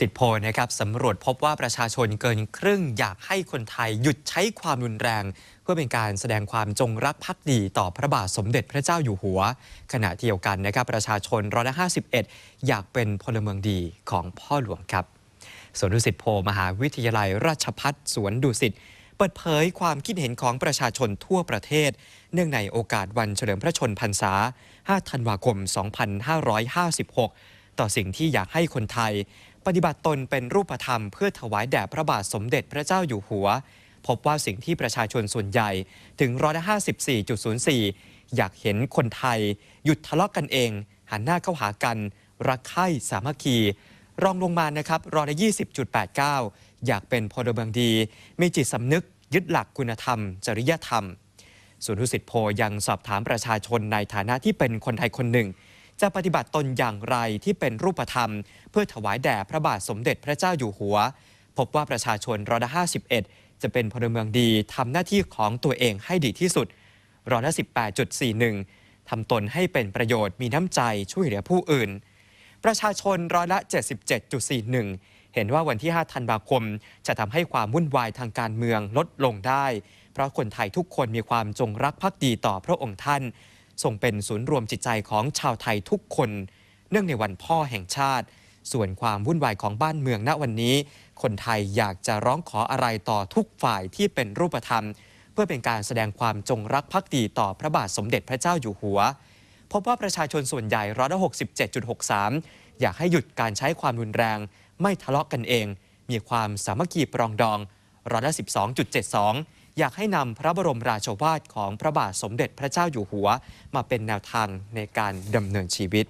สิทธิโพลนะครับสำรวจพบว่าประชาชนเกินครึ่งอยากให้คนไทยหยุดใช้ความรุนแรง เพื่อเป็นการแสดงความจงรักภักดีต่อพระบาทสมเด็จพระเจ้าอยู่หัว ขณะเดียวกันนะครับประชาชนร้อยละ51 อยากเป็นพลเมืองดีของพ่อหลวงครับสวนดุสิตโพลมหาวิทยาลัยราชพัฒสวนดุสิตเปิดเผยความคิดเห็นของประชาชนทั่วประเทศ เนื่องในโอกาสวันเฉลิมพระชนพรรษา 5 ธันวาคม 2556 ต่อสิ่งที่อยากให้คนไทย ปฏิบัติตนเป็นรูปธรรมเพื่อถวายแด่พระบาทสมเด็จพระเจ้าอยู่หัว พบว่าสิ่งที่ประชาชนส่วนใหญ่ถึงร้อยละ54.04 อยากเห็นคนไทย หยุดทะเลาะกันเอง หันหน้าเข้าหากัน รักใคร่สามัคคี รองลงมานะครับร้อยละ20.89 อยากเป็นพลเมืองดี มีจิตสำนึกยึดหลักคุณธรรม จริยธรรมส่วนดุสิตโพยังสอบถามประชาชนในฐานะที่เป็นคนไทยคนหนึ่ง จะปฏิบัติตนอย่างไรที่เป็นรูปธรรม เพื่อถวายแด่พระบาทสมเด็จพระเจ้าอยู่หัว พบว่าประชาชนร้อยละ51 จะเป็นพลเมืองดีทำหน้าที่ของตัวเองให้ดีที่สุดร้อยละ18.41 ทำตนให้เป็นประโยชน์มีน้ำใจช่วยเหลือผู้อื่น ประชาชนร้อยละ 77.41 เห็นว่าวันที่ 5 ธันวาคม จะทำให้ความวุ่นวายทางการเมืองลดลงได้ เพราะคนไทยทุกคนมีความจงรักภักดีต่อพระองค์ท่าน ทรงเป็นศูนย์รวมจิตใจของชาวไทยทุกคน เนื่องในวันพ่อแห่งชาติ ส่วนความวุ่นวายของบ้านเมืองณวันนี้ คนไทยอยากจะร้องขออะไรต่อทุกฝ่ายที่เป็นรูปธรรม เพื่อเป็นการแสดงความจงรักภักดีต่อพระบาทสมเด็จพระเจ้าอยู่หัว พบว่าประชาชนส่วนใหญ่ร้อยละ67.63 อยากให้หยุดการใช้ความรุนแรง ไม่ทะเลาะกันเอง มีความสามัคคีปรองดองร้อยละ12.72 อยากให้นำพระบรมราชวาทของพระบาทสมเด็จพระเจ้าอยู่หัว มาเป็นแนวทางในการดำเนินชีวิต